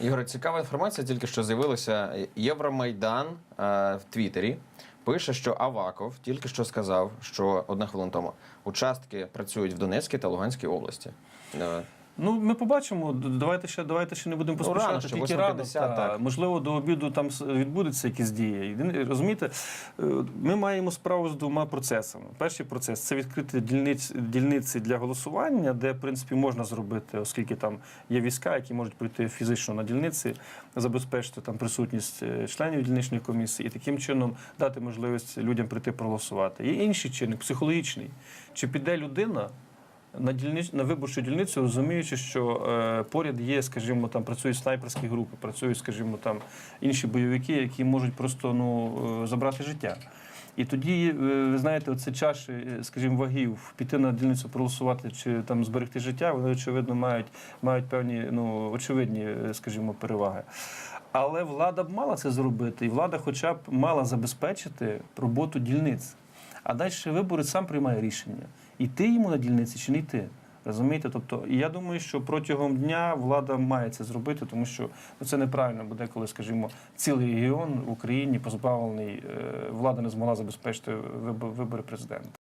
Ігор, цікава інформація, тільки що з'явилася. Євромайдан е, в Твіттері пише, що Аваков тільки що сказав, що одна хвилина тому участки працюють в Донецькій та Луганській області. Ну, ми побачимо. Давайте ще, давайте ще не будемо Ну, поспішати. рано ще, тільки 8:50, рано. та. так. Можливо, до обіду там відбудуться якісь дії. Єдине, Розумієте, е, ми маємо справу з двома процесами. Перший процес це відкрити дільниць, дільниці для голосування, де, в принципі, можна зробити, оскільки там є війська, які можуть прийти фізично на дільниці, забезпечити там присутність е, членів дільничної комісії і таким чином дати можливість людям прийти проголосувати. Є інший чинник, психологічний. Чи піде людина? На дільнич на виборчу дільницю, розуміючи, що е, поряд є, скажімо, там працюють снайперські групи, працюють, скажімо, там інші бойовики, які можуть просто ну е, забрати життя. І тоді, е, ви знаєте, оце чаші, е, скажімо, вагів піти на дільницю проголосувати чи там зберегти життя, вони очевидно мають, мають певні ну очевидні, скажімо, переваги. Але влада б мала це зробити, і влада, хоча б мала забезпечити роботу дільниць. А далі виборець сам приймає рішення. Йти йому на дільниці чи не йти. Розумієте? Тобто, і я думаю, що протягом дня влада має це зробити, тому що ну, це неправильно буде, коли, скажімо, цілий регіон в Україні позбавлений, е, влада не змогла забезпечити вибори президента.